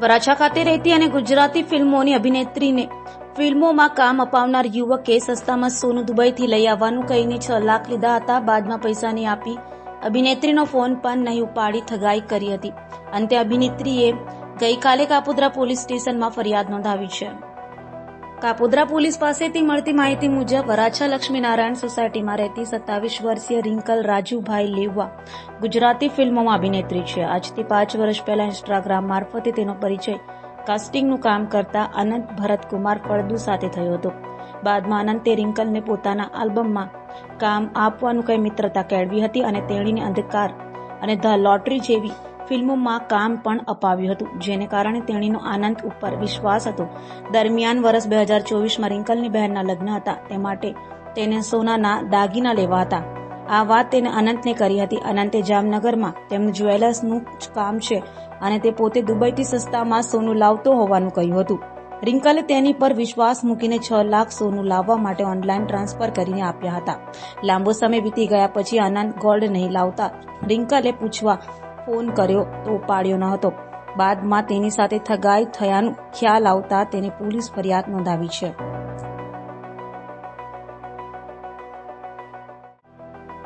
વરાછા ખાતે રહેતી અને ગુજરાતી ફિલ્મોની અભિનેત્રીને ફિલ્મોમાં કામ અપાવનાર યુવકે સસ્તામાં સોનું દુબઈથી લઈ આવવાનું કહીને છ લાખ લીધા હતા. બાદમાં પૈસા નહીં આપી અભિનેત્રીનો ફોન પણ નહીં ઉપાડી ઠગાઈ કરી હતી. અંતે અભિનેત્રીએ ગઈકાલે કાપોદ્રા પોલીસ સ્ટેશનમાં ફરિયાદ નોંધાવી છે. કાપોદ્રા પોલીસ પાસેથી મળતી માહિતી મુજબ વરાછા લક્ષ્મીનારાયણ સોસાયટીમાં રહેતી સત્તાવીસ વર્ષીય રિંકલ રાજુભાઈ લેવા ગુજરાતી ફિલ્મોમાં અભિનેત્રી છે. આજથી પાંચ વર્ષ પહેલા ઇન્સ્ટાગ્રામ મારફતે તેનો પરિચય કાસ્ટિંગનું કામ કરતા અનંત ભરતકુમાર ફળદુ સાથે થયો હતો. બાદમાં અનંતે રિંકલને પોતાના આલ્બમમાં કામ આપવાનું કઈ મિત્રતા કેળવી હતી અને તેણીને અંધકાર અને ધ લોટરી જેવી ફિલ્મોમાં કામ પણ અપાવ્યું હતું, જેને કારણે તેણીનો આનંદ ઉપર વિશ્વાસ હતો. દરમિયાન વર્ષ બે હજાર ચોવીસમાં રિંકલની બહેનના લગ્ન હતા, તે માટે તેને સોનાના દાગીના લેવા હતા. આ વાત તેને અનંતને કરી હતી. અનંતે જામનગરમાં તેમનું જ્વેલર્સનું જ કામ છે અને તે પોતે દુબઈથી સસ્તામાં સોનું લાવતો હોવાનું કહ્યું હતું. રિંકલે તેની પર વિશ્વાસ મૂકીને છ લાખ સોનું લાવવા માટે ઓનલાઈન ટ્રાન્સફર કરીને આપ્યા હતા. લાંબો સમય વીતી ગયા પછી અનંત ગોલ્ડ નહીં લાવતા રિંકલે પૂછવા ફોન કર્યો તો ઉપાડ્યો ન હતો. બાદમાં તેની સાથે ઠગાઈ થયાનું ખ્યાલ આવતા તેને પોલીસ ફરિયાદ નોંધાવી છે.